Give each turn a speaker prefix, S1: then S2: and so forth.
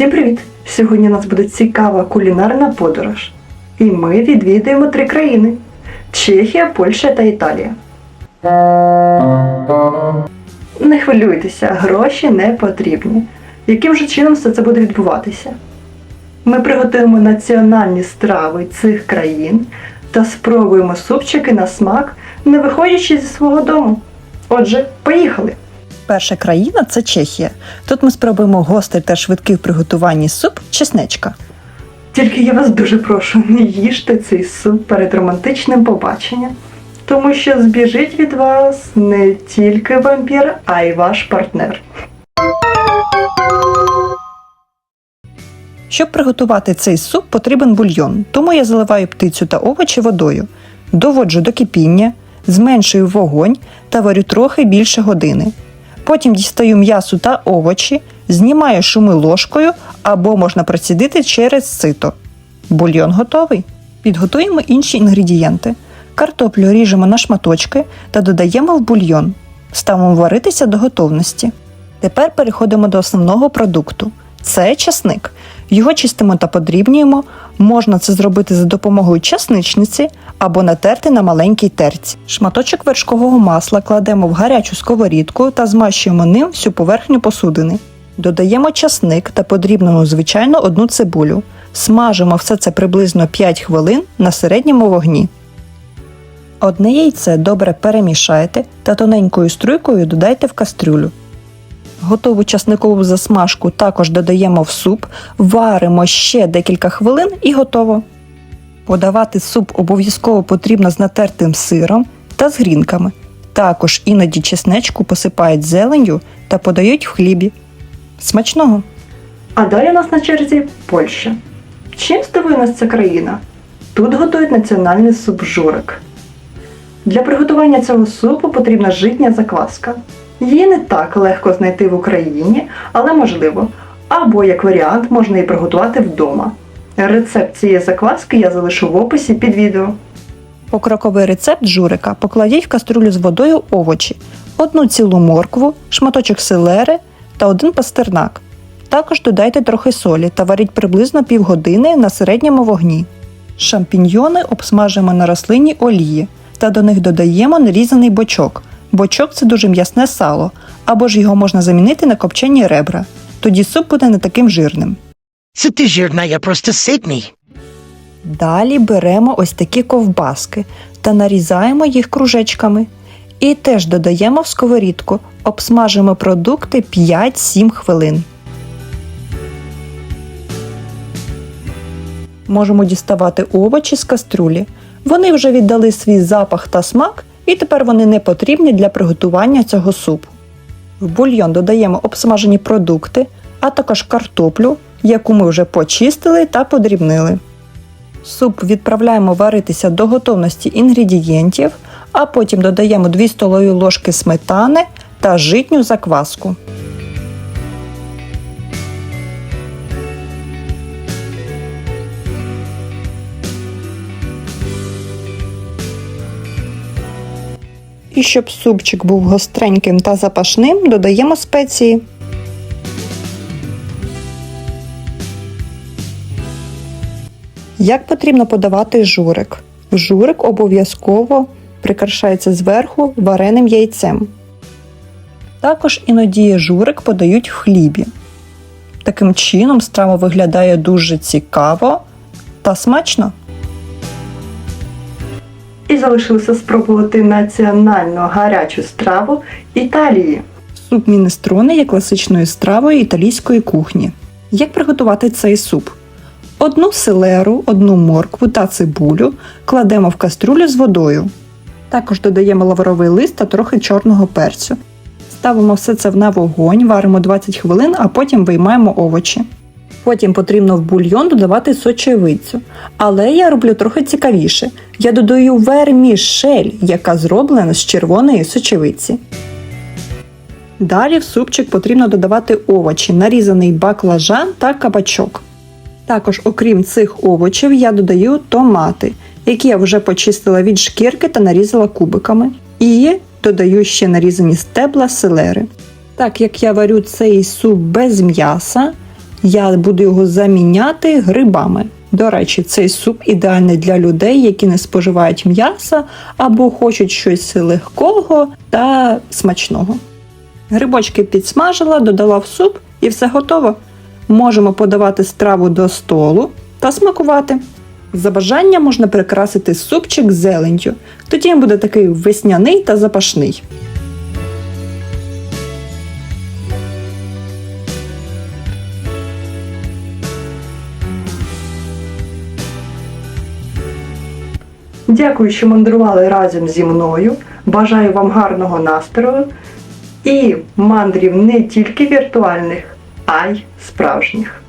S1: Всім привіт! Сьогодні у нас буде цікава кулінарна подорож. І ми відвідуємо три країни: Чехія, Польща та Італія. Не хвилюйтеся, гроші не потрібні. Яким же чином все це буде відбуватися? Ми приготуємо національні страви цих країн та спробуємо супчики на смак, не виходячи зі свого дому. Отже, поїхали!
S2: Перша країна це Чехія. Тут ми спробуємо гострий та швидкий в приготуванні суп чеснечка.
S1: Тільки я вас дуже прошу, не їжте цей суп перед романтичним побаченням, тому що збіжить від вас не тільки вампір, а й ваш партнер.
S2: Щоб приготувати цей суп, потрібен бульйон, тому я заливаю птицю та овочі водою, доводжу до кипіння, зменшую вогонь та варю трохи більше години. Потім дістаю м'ясо та овочі, знімаю шуми ложкою або можна процідити через сито. Бульйон готовий. Підготуємо інші інгредієнти. Картоплю ріжемо на шматочки та додаємо в бульйон. Ставимо варитися до готовності. Тепер переходимо до основного продукту. Це часник. Його чистимо та подрібнюємо. Можна це зробити за допомогою часничниці або натерти на маленькій терці. Шматочок вершкового масла кладемо в гарячу сковорідку та змащуємо ним всю поверхню посудини. Додаємо часник та подрібнену звичайно одну цибулю. Смажимо все це приблизно 5 хвилин на середньому вогні. Одне яйце добре перемішайте та тоненькою струйкою додайте в кастрюлю. Готову часникову засмажку також додаємо в суп, варимо ще декілька хвилин і готово. Подавати суп обов'язково потрібно з натертим сиром та з грінками. Також іноді чеснечку посипають зеленню та подають в хлібі. Смачного!
S1: А далі у нас на черзі Польща. Чим здивує нас ця країна? Тут готують національний суп журик. Для приготування цього супу потрібна житня закваска. Її не так легко знайти в Україні, але можливо. Або як варіант можна її приготувати вдома. Рецепт цієї закваски я залишу в описі під відео.
S2: Покроковий рецепт журика покладіть в каструлю з водою овочі, одну цілу моркву, шматочок селери та один пастернак. Також додайте трохи солі та варіть приблизно півгодини на середньому вогні. Шампіньйони обсмажимо на рослинній олії та до них додаємо нарізаний бочок. Бочок це дуже м'ясне сало, або ж його можна замінити на копчені ребра. Тоді суп буде не таким жирним.
S3: Це ти жирна, я просто ситний.
S2: Далі беремо ось такі ковбаски та нарізаємо їх кружечками. І теж додаємо в сковорідку, обсмажимо продукти 5-7 хвилин. Можемо діставати овочі з каструлі. Вони вже віддали свій запах та смак, і тепер вони не потрібні для приготування цього супу. В бульйон додаємо обсмажені продукти, а також картоплю, яку ми вже почистили та подрібнили. Суп відправляємо варитися до готовності інгредієнтів, а потім додаємо 2 столові ложки сметани та житню закваску. І щоб супчик був гостреньким та запашним, додаємо спеції. Як потрібно подавати журик? Журик обов'язково прикрашається зверху вареним яйцем. Також іноді журик подають в хлібі. Таким чином страва виглядає дуже цікаво та смачно.
S1: І залишилося спробувати національну гарячу страву Італії.
S2: Суп мінестрони є класичною стравою італійської кухні. Як приготувати цей суп? Одну селеру, одну моркву та цибулю кладемо в каструлю з водою. Також додаємо лавровий лист та трохи чорного перцю. Ставимо все це на вогонь, варимо 20 хвилин, а потім виймаємо овочі. Потім потрібно в бульйон додавати сочевицю. Але я роблю трохи цікавіше. Я додаю вермішель, яка зроблена з червоної сочевиці. Далі в супчик потрібно додавати овочі, нарізаний баклажан та кабачок. Також, окрім цих овочів, я додаю томати, які я вже почистила від шкірки та нарізала кубиками. І додаю ще нарізані стебла селери. Так як я варю цей суп без м'яса, Я буду його заміняти грибами. До речі, цей суп ідеальний для людей, які не споживають м'яса або хочуть щось легкого та смачного. Грибочки підсмажила, додала в суп і все готово. Можемо подавати страву до столу та смакувати. За бажанням можна прикрасити супчик зеленню. Тоді він буде такий весняний та запашний.
S1: Дякую, що мандрували разом зі мною. Бажаю вам гарного настрою і мандрів не тільки віртуальних, а й справжніх.